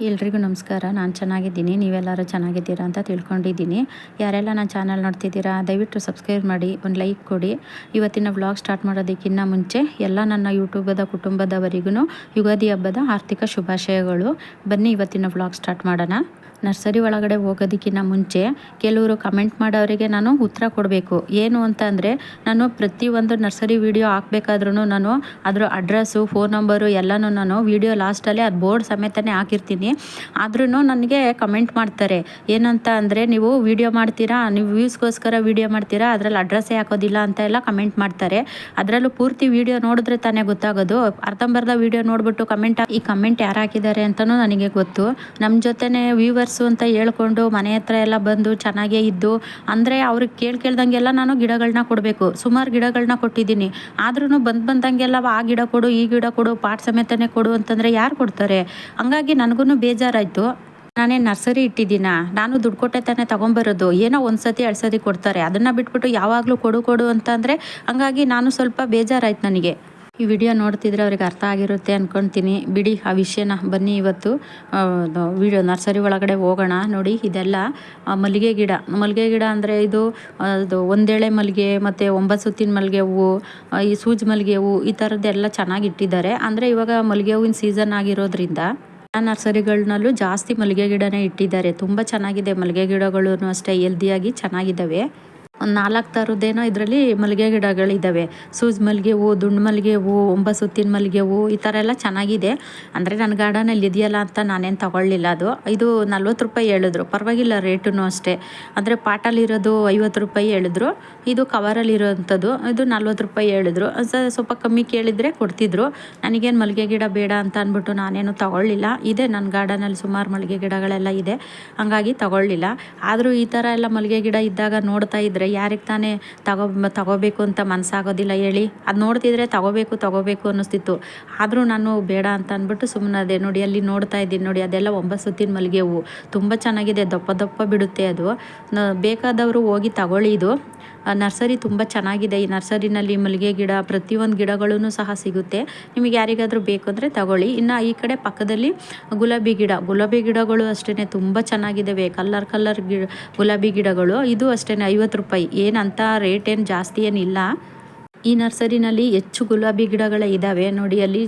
ಎಲ್ರಿಗೂ ನಮಸ್ಕಾರ. ನಾನು ಚೆನ್ನಾಗಿದ್ದೀನಿ. ನೀವೆಲ್ಲರೂ ಚೆನ್ನಾಗಿದ್ದೀರಾ ಅಂತ ತಿಳ್ಕೊಂಡಿದ್ದೀನಿ. ಯಾರೆಲ್ಲ ನನ್ನ ಚಾನಲ್ ನೋಡ್ತಿದ್ದೀರಾ, ದಯವಿಟ್ಟು ಸಬ್ಸ್ಕ್ರೈಬ್ ಮಾಡಿ, ಒಂದು ಲೈಕ್ ಕೊಡಿ. ಇವತ್ತಿನ ವ್ಲಾಗ್ ಸ್ಟಾರ್ಟ್ ಮಾಡೋದಕ್ಕಿಂತ ಮುಂಚೆ ಎಲ್ಲ ನನ್ನ ಯೂಟ್ಯೂಬದ ಕುಟುಂಬದವರಿಗೂ ಯುಗಾದಿ ಹಬ್ಬದ ಆರ್ಥಿಕ ಶುಭಾಶಯಗಳು. ಬನ್ನಿ ಇವತ್ತಿನ ವ್ಲಾಗ್ ಸ್ಟಾರ್ಟ್ ಮಾಡೋಣ. ನರ್ಸರಿ ಒಳಗಡೆ ಹೋಗೋದಕ್ಕಿಂತ ಮುಂಚೆ ಕೆಲವರು ಕಮೆಂಟ್ ಮಾಡೋರಿಗೆ ನಾನು ಉತ್ತರ ಕೊಡಬೇಕು. ಏನು ಅಂತ ಅಂದರೆ, ನಾನು ಪ್ರತಿಯೊಂದು ನರ್ಸರಿ ವೀಡಿಯೋ ಹಾಕ್ಬೇಕಾದ್ರೂ ನಾನು ಅದರ ಅಡ್ರೆಸ್ಸು, ಫೋನ್ ನಂಬರು ಎಲ್ಲನೂ ನಾನು ವೀಡಿಯೋ ಲಾಸ್ಟಲ್ಲೇ ಅದು ಬೋರ್ಡ್ ಸಮೇತನೇ ಹಾಕಿರ್ತೀನಿ. ಆದ್ರೂ ನನಗೆ ಕಮೆಂಟ್ ಮಾಡ್ತಾರೆ. ಏನಂತ ಅಂದರೆ, ನೀವು ವೀಡಿಯೋ ಮಾಡ್ತೀರಾ, ನೀವು ವ್ಯೂಸ್ಗೋಸ್ಕರ ವೀಡಿಯೋ ಮಾಡ್ತೀರಾ, ಅದರಲ್ಲಿ ಅಡ್ರೆಸ್ಸೇ ಹಾಕೋದಿಲ್ಲ ಅಂತ ಎಲ್ಲ ಕಮೆಂಟ್ ಮಾಡ್ತಾರೆ. ಅದರಲ್ಲೂ ಪೂರ್ತಿ ವೀಡಿಯೋ ನೋಡಿದ್ರೆ ತಾನೇ ಗೊತ್ತಾಗೋದು. ಅರ್ಧಂಬರ್ಧ ವೀಡಿಯೋ ನೋಡಿಬಿಟ್ಟು ಕಮೆಂಟ್ ಈ ಕಮೆಂಟ್ ಯಾರು ಹಾಕಿದ್ದಾರೆ ಅಂತಲೂ ನನಗೆ ಗೊತ್ತು. ನಮ್ಮ ಜೊತೆನೇ ವ್ಯೂವರ್ಸ್ ಅಂತ ಹೇಳ್ಕೊಂಡು ಮನೆ ಹತ್ರ ಎಲ್ಲ ಬಂದು ಚೆನ್ನಾಗೇ ಇದ್ದು, ಅಂದರೆ ಅವ್ರಿಗೆ ಕೇಳಿ ಕೇಳ್ದಂಗೆಲ್ಲ ನಾನು ಗಿಡಗಳನ್ನ ಕೊಡಬೇಕು. ಸುಮಾರು ಗಿಡಗಳನ್ನ ಕೊಟ್ಟಿದ್ದೀನಿ. ಆದ್ರೂ ಬಂದು ಬಂದಂಗೆಲ್ಲ ಆ ಗಿಡ ಕೊಡು, ಈ ಗಿಡ ಕೊಡು, ಪಾಟ್ ಸಮೇತನೇ ಕೊಡು ಅಂತಂದರೆ ಯಾರು ಕೊಡ್ತಾರೆ? ಹಂಗಾಗಿ ನನಗೂ ಬೇಜಾರಾಯಿತು. ನಾನೇ ನರ್ಸರಿ ಇಟ್ಟಿದ್ದೀನ? ನಾನು ದುಡ್ಡು ಕೊಟ್ಟೆ ತಾನೇ ತೊಗೊಂಬರೋದು. ಏನೋ ಒಂದು ಸತಿ ಎರಡು ಸತಿ ಕೊಡ್ತಾರೆ. ಅದನ್ನು ಬಿಟ್ಬಿಟ್ಟು ಯಾವಾಗಲೂ ಕೊಡು ಕೊಡು ಅಂತಂದರೆ ಹಂಗಾಗಿ ನಾನು ಸ್ವಲ್ಪ ಬೇಜಾರಾಯ್ತು ನನಗೆ. ಈ ವಿಡಿಯೋ ನೋಡ್ತಿದ್ರೆ ಅವ್ರಿಗೆ ಅರ್ಥ ಆಗಿರುತ್ತೆ ಅನ್ಕೊಂತೀನಿ. ಬಿಡಿ, ಆ ವಿಷಯನ ಬನ್ನಿ ಇವತ್ತು. ವಿಡಿಯೋ ನರ್ಸರಿ ಒಳಗಡೆ ಹೋಗೋಣ. ನೋಡಿ, ಇದೆಲ್ಲ ಮಲ್ಲಿಗೆ ಗಿಡ. ಮಲ್ಲಿಗೆ ಗಿಡ ಅಂದರೆ ಇದು ಅದು ಒಂದೇಳೆ ಮಲ್ಲಿಗೆ, ಮತ್ತು ಒಂಬತ್ತು ಸುತ್ತಿನ ಮಲ್ಲಿಗೆ ಹೂವು ಈ ಸೂಜ್ ಮಲ್ಲಿಗೆ ಹೂವು, ಈ ಥರದ್ದೆಲ್ಲ ಚೆನ್ನಾಗಿ ಇಟ್ಟಿದ್ದಾರೆ. ಅಂದರೆ ಇವಾಗ ಮಲ್ಲಿಗೆ ಹೂವಿನ ಸೀಸನ್ ಆಗಿರೋದ್ರಿಂದ ನರ್ಸರಿಗಳನ್ನಲ್ಲೂ ಜಾಸ್ತಿ ಮಲ್ಲಿಗೆ ಗಿಡನೇ ಇಟ್ಟಿದ್ದಾರೆ. ತುಂಬ ಚೆನ್ನಾಗಿದೆ ಮಲ್ಲಿಗೆ ಗಿಡಗಳು ಅಷ್ಟೇ ಹೆಲ್ದಿಯಾಗಿ ಚೆನ್ನಾಗಿದ್ದಾವೆ. ನಾಲ್ಕು ಥರದ್ದೇನೋ ಇದರಲ್ಲಿ ಮಲ್ಲಿಗೆ ಗಿಡಗಳಿದ್ದಾವೆ ಸೂಜ್ ಮಲ್ಲಿಗೆ ಹೂವು ದುಂಡು ಮಲ್ಲಿಗೆ ಹೂವು ಒಂಬ ಸುತ್ತಿನ ಮಲ್ಲಿಗೆ ಹೂವು ಈ ಥರ ಎಲ್ಲ ಚೆನ್ನಾಗಿದೆ. ಅಂದರೆ ನನ್ನ ಗಾರ್ಡನಲ್ಲಿ ಇದೆಯಲ್ಲ ಅಂತ ನಾನೇನು ತಗೊಳ್ಳಿಲ್ಲ ಅದು. ಇದು ನಲ್ವತ್ತು ರೂಪಾಯಿ ಹೇಳಿದ್ರು. ಪರವಾಗಿಲ್ಲ ರೇಟೂ ಅಷ್ಟೇ. ಅಂದರೆ ಪಾಟಲ್ಲಿರೋದು ಐವತ್ತು ರೂಪಾಯಿ ಹೇಳಿದ್ರು. ಇದು ಕವರಲ್ಲಿರೋವಂಥದ್ದು ಇದು ನಲ್ವತ್ತು ರೂಪಾಯಿ ಹೇಳಿದ್ರು. ಸ್ವಲ್ಪ ಕಮ್ಮಿ ಕೇಳಿದರೆ ಕೊಡ್ತಿದ್ರು. ನನಗೇನು ಮಲ್ಲಿಗೆ ಗಿಡ ಬೇಡ ಅಂತ ಅಂದ್ಬಿಟ್ಟು ನಾನೇನು ತಗೊಳ್ಳಿಲ್ಲ. ಇದೆ ನನ್ನ ಗಾರ್ಡನಲ್ಲಿ ಸುಮಾರು ಮಲ್ಲಿಗೆ ಗಿಡಗಳೆಲ್ಲ ಇದೆ. ಹಾಗಾಗಿ ತಗೊಳ್ಳಿಲ್ಲ. ಆದರೂ ಈ ಥರ ಎಲ್ಲ ಮಲ್ಲಿಗೆ ಗಿಡ ಇದ್ದಾಗ ನೋಡ್ತಾ ಇದ್ದರೆ ಯಾರಿಗೆ ತಾನೇ ತಗೋ ತಗೋಬೇಕು ಅಂತ ಮನಸ್ಸಾಗೋದಿಲ್ಲ ಹೇಳಿ. ಅದು ನೋಡ್ತಿದ್ರೆ ತಗೋಬೇಕು ತಗೋಬೇಕು ಅನ್ನಿಸ್ತಿತ್ತು. ಆದರೂ ನಾನು ಬೇಡ ಅಂತ ಅಂದ್ಬಿಟ್ಟು ಸುಮ್ಮನೆ ಅದೇ ನೋಡಿ, ಅಲ್ಲಿ ನೋಡ್ತಾ ಇದ್ದೀನಿ ನೋಡಿ, ಅದೆಲ್ಲ ಒಂಬತ್ತು ಸುತ್ತಿನ ಮಲ್ಲಿಗೆ ಹೂವು. ತುಂಬ ಚೆನ್ನಾಗಿದೆ, ದಪ್ಪ ದಪ್ಪ ಬಿಡುತ್ತೆ ಅದು. ಬೇಕಾದವರು ಹೋಗಿ ತಗೊಳ್ಳಿ ಇದು. ನರ್ಸರಿ ತುಂಬ ಚೆನ್ನಾಗಿದೆ. ಈ ನರ್ಸರಿನಲ್ಲಿ ಮಲ್ಲಿಗೆ ಗಿಡ, ಪ್ರತಿಯೊಂದು ಗಿಡಗಳೂ ಸಹ ಸಿಗುತ್ತೆ. ನಿಮಗೆ ಯಾರಿಗಾದರೂ ಬೇಕು ಅಂದರೆ ತಗೊಳ್ಳಿ. ಇನ್ನು ಈ ಕಡೆ ಪಕ್ಕದಲ್ಲಿ ಗುಲಾಬಿ ಗಿಡ. ಗುಲಾಬಿ ಗಿಡಗಳು ಅಷ್ಟೇ ತುಂಬ ಚೆನ್ನಾಗಿದ್ದಾವೆ ಕಲ್ಲರ್ ಕಲ್ಲರ್ ಗಿಡ ಗುಲಾಬಿ ಗಿಡಗಳು. ಇದು ಅಷ್ಟೇ ಐವತ್ತು ರೂಪಾಯಿ. ಏನಂತ ರೇಟ್ ಏನು ಜಾಸ್ತಿ ಏನಿಲ್ಲ. ಈ ನರ್ಸರಿನಲ್ಲಿ ಹೆಚ್ಚು ಗುಲಾಬಿ ಗಿಡಗಳೇ ಇದ್ದಾವೆ ನೋಡಿ, ಅಲ್ಲಿ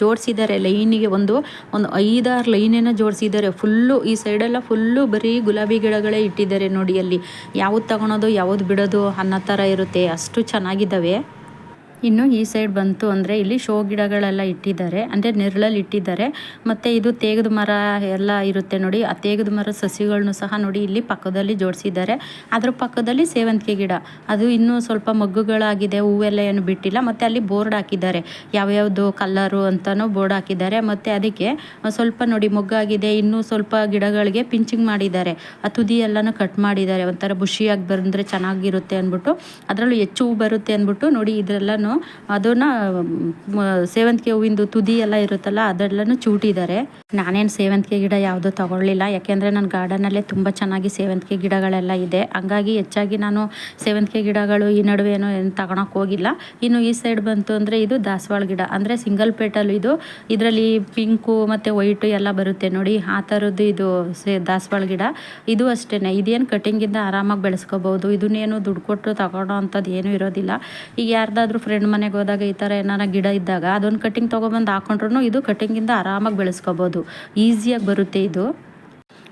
ಜೋಡಿಸಿದ್ದಾರೆ ಲೈನಿಗೆ ಒಂದು ಒಂದು ಐದಾರು ಲೈನೇನ ಜೋಡಿಸಿದ್ದಾರೆ. ಫುಲ್ಲು, ಈ ಸೈಡೆಲ್ಲ ಫುಲ್ಲು ಬರೀ ಗುಲಾಬಿ ಗಿಡಗಳೇ ಇಟ್ಟಿದ್ದಾರೆ ನೋಡಿ ಅಲ್ಲಿ. ಯಾವ್ದು ತಗೊಳೋದು, ಯಾವ್ದು ಬಿಡೋದು ಅನ್ನೋ ಥರ ಇರುತ್ತೆ. ಅಷ್ಟು ಚೆನ್ನಾಗಿದ್ದಾವೆ. ಇನ್ನು ಈ ಸೈಡ್ ಬಂತು ಅಂದರೆ ಇಲ್ಲಿ ಶೋ ಗಿಡಗಳೆಲ್ಲ ಇಟ್ಟಿದ್ದಾರೆ. ಅಂದರೆ ನೆರಳಲ್ಲಿ ಇಟ್ಟಿದ್ದಾರೆ. ಮತ್ತು ಇದು ತೇಗದ ಮರ ಎಲ್ಲ ಇರುತ್ತೆ ನೋಡಿ. ಆ ತೇಗದ ಮರ ಸಸಿಗಳನ್ನು ಸಹ ನೋಡಿ ಇಲ್ಲಿ ಪಕ್ಕದಲ್ಲಿ ಜೋಡಿಸಿದ್ದಾರೆ. ಅದರ ಪಕ್ಕದಲ್ಲಿ ಸೇವಂತಿಗೆ ಗಿಡ. ಅದು ಇನ್ನೂ ಸ್ವಲ್ಪ ಮಗ್ಗುಗಳಾಗಿದೆ. ಹೂವೆಲ್ಲ ಏನು ಬಿಟ್ಟಿಲ್ಲ. ಮತ್ತು ಅಲ್ಲಿ ಬೋರ್ಡ್ ಹಾಕಿದ್ದಾರೆ. ಯಾವ್ಯಾವುದು ಕಲ್ಲರು ಅಂತಲೂ ಬೋರ್ಡ್ ಹಾಕಿದ್ದಾರೆ. ಮತ್ತು ಅದಕ್ಕೆ ಸ್ವಲ್ಪ ನೋಡಿ ಮೊಗ್ಗಾಗಿದೆ. ಇನ್ನೂ ಸ್ವಲ್ಪ ಗಿಡಗಳಿಗೆ ಪಿಂಚಿಂಗ್ ಮಾಡಿದ್ದಾರೆ. ಆ ತುದಿ ಎಲ್ಲನೂ ಕಟ್ ಮಾಡಿದ್ದಾರೆ. ಒಂಥರ ಬುಷಿಯಾಗಿ ಬಂದರೆ ಚೆನ್ನಾಗಿರುತ್ತೆ ಅಂದ್ಬಿಟ್ಟು. ಅದರಲ್ಲೂ ಹೆಚ್ಚು ಹೂ ಬರುತ್ತೆ ಅಂದ್ಬಿಟ್ಟು ನೋಡಿ ಇದೆಲ್ಲನೂ ಅದನ್ನ ಸೇವಂತಿಗೆ ಹೂವಿಂದು ತುದಿ ಎಲ್ಲ ಇರುತ್ತಲ್ಲ ಅದೆಲ್ಲನು ಚೂಟಿದ್ದಾರೆ. ನಾನೇನು ಸೇವಂತಿಗೆ ಗಿಡ ಯಾವುದು ತಗೊಳ್ಳಿಲ್ಲ, ಯಾಕೆಂದರೆ ನನ್ನ ಗಾರ್ಡನಲ್ಲೇ ತುಂಬ ಚೆನ್ನಾಗಿ ಸೇವಂತಿಗೆ ಗಿಡಗಳೆಲ್ಲ ಇದೆ. ಹಂಗಾಗಿ ಹೆಚ್ಚಾಗಿ ನಾನು ಸೇವಂತಿಗೆ ಗಿಡಗಳು ಈ ನಡುವೆ ಏನೋ ತಗೊಳಕ್ಕೆ ಹೋಗಿಲ್ಲ. ಇನ್ನು ಈ ಸೈಡ್ ಬಂತು ಅಂದರೆ ಇದು ದಾಸವಾಳ ಗಿಡ, ಅಂದರೆ ಸಿಂಗಲ್ ಪೇಟಲ್ಲಿ ಇದು, ಇದರಲ್ಲಿ ಪಿಂಕು ಮತ್ತು ವೈಟು ಎಲ್ಲ ಬರುತ್ತೆ ನೋಡಿ, ಆ ಥರದ್ದು ಇದು ಸೇ, ದಾಸವಾಳ ಗಿಡ. ಇದು ಅಷ್ಟೇ ಇದೇನು ಕಟಿಂಗಿಂದ ಆರಾಮಾಗಿ ಬೆಳೆಸ್ಕೋಬೋದು, ಇದನ್ನೇನು ದುಡ್ಡು ಕೊಟ್ಟು ತಗೊಳ್ಳೋ ಅಂಥದ್ದು ಏನೂ ಇರೋದಿಲ್ಲ. ಈಗ ಯಾರ್ದಾದ್ರೂ ಫ್ರೆಂಡ್ ಫ್ರೆಂಡ್ ಮನೆಗೆ ಹೋದಾಗ ಈ ಥರ ಏನಾರ ಗಿಡ ಇದ್ದಾಗ ಅದೊಂದು ಕಟಿಂಗ್ ತೊಗೊಬಂದು ಹಾಕೊಂಡ್ರು ಇದು ಕಟ್ಟಿಂಗಿಂದ ಆರಾಮಾಗಿ ಬೆಳೆಸ್ಕೋಬೋದು. ಈಸಿಯಾಗಿ ಬರುತ್ತೆ ಇದು.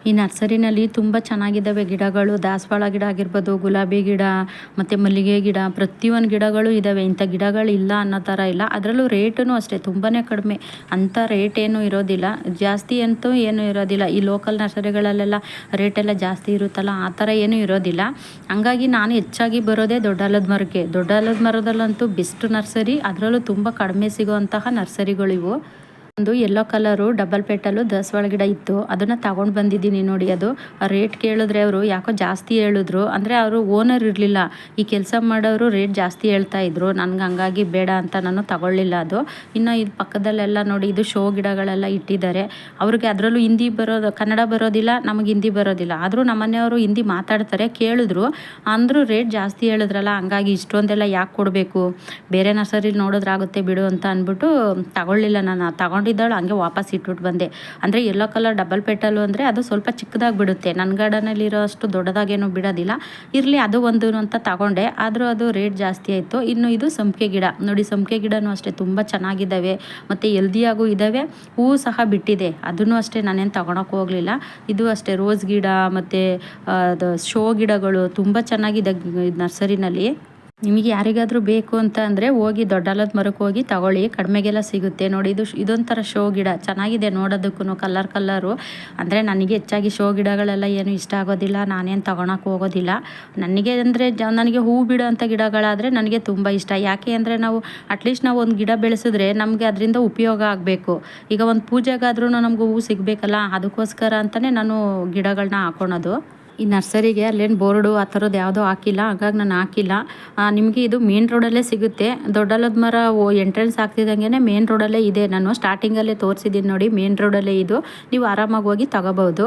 ಈ ನರ್ಸರಿನಲ್ಲಿ ತುಂಬ ಚೆನ್ನಾಗಿದ್ದಾವೆ ಗಿಡಗಳು. ದಾಸವಾಳ ಗಿಡ ಆಗಿರ್ಬೋದು, ಗುಲಾಬಿ ಗಿಡ, ಮತ್ತು ಮಲ್ಲಿಗೆ ಗಿಡ, ಪ್ರತಿಯೊಂದು ಗಿಡಗಳು ಇದ್ದಾವೆ. ಇಂಥ ಗಿಡಗಳು ಇಲ್ಲ ಅನ್ನೋ ಥರ ಇಲ್ಲ. ಅದರಲ್ಲೂ ರೇಟೂ ಅಷ್ಟೇ ತುಂಬಾ ಕಡಿಮೆ. ಅಂಥ ರೇಟ್ ಏನೂ ಇರೋದಿಲ್ಲ. ಜಾಸ್ತಿ ಅಂತೂ ಏನೂ ಇರೋದಿಲ್ಲ. ಈ ಲೋಕಲ್ ನರ್ಸರಿಗಳಲ್ಲೆಲ್ಲ ರೇಟೆಲ್ಲ ಜಾಸ್ತಿ ಇರುತ್ತಲ್ಲ, ಆ ಥರ ಏನೂ ಇರೋದಿಲ್ಲ. ಹಂಗಾಗಿ ನಾನು ಹೆಚ್ಚಾಗಿ ಬರೋದೇ ದೊಡ್ಡಾಲದ ಮರಕ್ಕೆ. ದೊಡ್ಡಾಲದ ಮರದಲ್ಲಂತೂ ಬೆಸ್ಟ್ ನರ್ಸರಿ. ಅದರಲ್ಲೂ ತುಂಬ ಕಡಿಮೆ ಸಿಗುವಂತಹ ನರ್ಸರಿಗಳಿವು. ಒಂದು ಯೆಲ್ಲೋ ಕಲರು ಡಬಲ್ ಪೆಟಲು ದಸವಾಳ ಗಿಡ ಇತ್ತು. ಅದನ್ನು ತಗೊಂಡು ಬಂದಿದ್ದೀನಿ ನೋಡಿ ಅದು. ರೇಟ್ ಕೇಳಿದ್ರೆ ಅವರು ಯಾಕೋ ಜಾಸ್ತಿ ಹೇಳಿದ್ರು. ಅಂದರೆ ಅವರು ಓನರ್ ಇರಲಿಲ್ಲ. ಈ ಕೆಲಸ ಮಾಡೋರು ರೇಟ್ ಜಾಸ್ತಿ ಹೇಳ್ತಾ ಇದ್ರು. ನನಗೆ ಹಂಗಾಗಿ ಬೇಡ ಅಂತ ನಾನು ತಗೊಳ್ಳಿಲ್ಲ ಅದು. ಇನ್ನು ಇದು ಪಕ್ಕದಲ್ಲೆಲ್ಲ ನೋಡಿ ಇದು ಶೋ ಗಿಡಗಳೆಲ್ಲ ಇಟ್ಟಿದ್ದಾರೆ. ಅವ್ರಿಗೆ ಅದರಲ್ಲೂ ಹಿಂದಿ ಬರೋದು, ಕನ್ನಡ ಬರೋದಿಲ್ಲ, ನಮಗೆ ಹಿಂದಿ ಬರೋದಿಲ್ಲ. ಆದರೂ ನಮ್ಮನೆಯವರು ಹಿಂದಿ ಮಾತಾಡ್ತಾರೆ, ಕೇಳಿದ್ರು. ಅಂದರೂ ರೇಟ್ ಜಾಸ್ತಿ ಹೇಳಿದ್ರಲ್ಲ, ಹಂಗಾಗಿ ಇಷ್ಟೊಂದೆಲ್ಲ ಯಾಕೆ ಕೊಡಬೇಕು? ಬೇರೆ ನರ್ಸರಿಲಿ ನೋಡೋದ್ರಾಗುತ್ತೆ ಬಿಡು ಅಂತ ಅಂದ್ಬಿಟ್ಟು ತಗೊಳ್ಳಿಲ್ಲ ನಾನು. ತಗೊಂಡು ತೊಗೊಂಡಿದ್ದಾಳು ಹಂಗೆ ವಾಪಸ್ ಇಟ್ಬಿಟ್ಟು ಬಂದೆ. ಅಂದರೆ ಎಲ್ಲೋ ಕಲರ್ ಡಬಲ್ ಪೆಟಲು ಅಂದರೆ ಅದು ಸ್ವಲ್ಪ ಚಿಕ್ಕದಾಗಿ ಬಿಡುತ್ತೆ ನನ್ನ ಗಾರ್ಡನಲ್ಲಿರೋ ಅಷ್ಟು ದೊಡ್ಡದಾಗೇನು ಬಿಡೋದಿಲ್ಲ. ಇರಲಿ, ಅದು ಒಂದು ಅಂತ ತಗೊಂಡೆ. ಆದರೂ ಅದು ರೇಟ್ ಜಾಸ್ತಿ ಆಯಿತು. ಇನ್ನು ಇದು ಸಂಪಿಗೆ ಗಿಡ. ನೋಡಿ, ಸಂಪಿಗೆ ಗಿಡನೂ ಅಷ್ಟೇ ತುಂಬ ಚೆನ್ನಾಗಿದ್ದಾವೆ. ಮತ್ತು ಎಲ್ದಿಯಾಗೂ ಇದ್ದಾವೆ. ಹೂವು ಸಹ ಬಿಟ್ಟಿದೆ. ಅದನ್ನು ಅಷ್ಟೇ ನಾನೇನು ತಗೊಳಕ್ಕೆ ಹೋಗಲಿಲ್ಲ. ಇದು ಅಷ್ಟೇ ರೋಸ್ ಗಿಡ, ಮತ್ತು ಅದು ಶೋ ಗಿಡಗಳು ತುಂಬ ಚೆನ್ನಾಗಿದೆ ನರ್ಸರಿನಲ್ಲಿ. ನಿಮಗೆ ಯಾರಿಗಾದರೂ ಬೇಕು ಅಂತ ಅಂದರೆ ಹೋಗಿ ದೊಡ್ಡಲದ ಮರಕ್ಕೆ ಹೋಗಿ ತಗೊಳ್ಳಿ. ಕಡಿಮೆಗೆಲ್ಲ ಸಿಗುತ್ತೆ ನೋಡಿ. ಇದು ಇದೊಂಥರ ಶೋ ಗಿಡ. ಚೆನ್ನಾಗಿದೆ ನೋಡೋದಕ್ಕೂ ಕಲರ್ ಕಲ್ಲರು. ಅಂದರೆ ನನಗೆ ಹೆಚ್ಚಾಗಿ ಶೋ ಗಿಡಗಳೆಲ್ಲ ಏನು ಇಷ್ಟ ಆಗೋದಿಲ್ಲ. ನಾನೇನು ತಗೊಳಕ್ಕೆ ಹೋಗೋದಿಲ್ಲ. ನನಗೆ ಅಂದರೆ ಜ, ನನಗೆ ಹೂ ಅಂಥ ಗಿಡಗಳಾದರೆ ನನಗೆ ತುಂಬ ಇಷ್ಟ. ಯಾಕೆ ಅಂದರೆ ನಾವು ಅಟ್ಲೀಸ್ಟ್ ನಾವು ಒಂದು ಗಿಡ ಬೆಳೆಸಿದ್ರೆ ನಮಗೆ ಅದರಿಂದ ಉಪಯೋಗ ಆಗಬೇಕು. ಈಗ ಒಂದು ಪೂಜೆಗಾದ್ರೂ ನಮ್ಗೆ ಹೂ ಸಿಗಬೇಕಲ್ಲ. ಅದಕ್ಕೋಸ್ಕರ ಅಂತಲೇ ನಾನು ಗಿಡಗಳನ್ನ ಹಾಕೊಳೋದು. ಈ ನರ್ಸರಿಗೆ ಅಲ್ಲೇನು ಬೋರ್ಡು ಆ ಥರದ್ದು ಯಾವುದೂ ಹಾಕಿಲ್ಲ, ಹಾಗಾಗಿ ನಾನು ಹಾಕಿಲ್ಲ. ನಿಮಗೆ ಇದು ಮೇನ್ ರೋಡಲ್ಲೇ ಸಿಗುತ್ತೆ. ದೊಡ್ಡಲದ ಮರ ಎಂಟ್ರೆನ್ಸ್ ಆಗ್ತಿದ್ದಂಗೆ ಮೇನ್ ರೋಡಲ್ಲೇ ಇದೆ. ನಾನು ಸ್ಟಾರ್ಟಿಂಗಲ್ಲೇ ತೋರಿಸಿದ್ದೀನಿ ನೋಡಿ ಮೇನ್ ರೋಡಲ್ಲೇ ಇದು. ನೀವು ಆರಾಮಾಗಿ ಹೋಗಿ ತಗೋಬೋದು.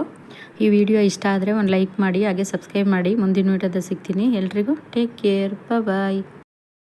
ಈ ವಿಡಿಯೋ ಇಷ್ಟ ಆದರೆ ಒಂದು ಲೈಕ್ ಮಾಡಿ, ಹಾಗೆ ಸಬ್ಸ್ಕ್ರೈಬ್ ಮಾಡಿ. ಮುಂದಿನ ವೀಡಿಯೋದ ಸಿಗ್ತೀನಿ. ಎಲ್ರಿಗೂ ಟೇಕ್ ಕೇರ್ ಬಾಯ್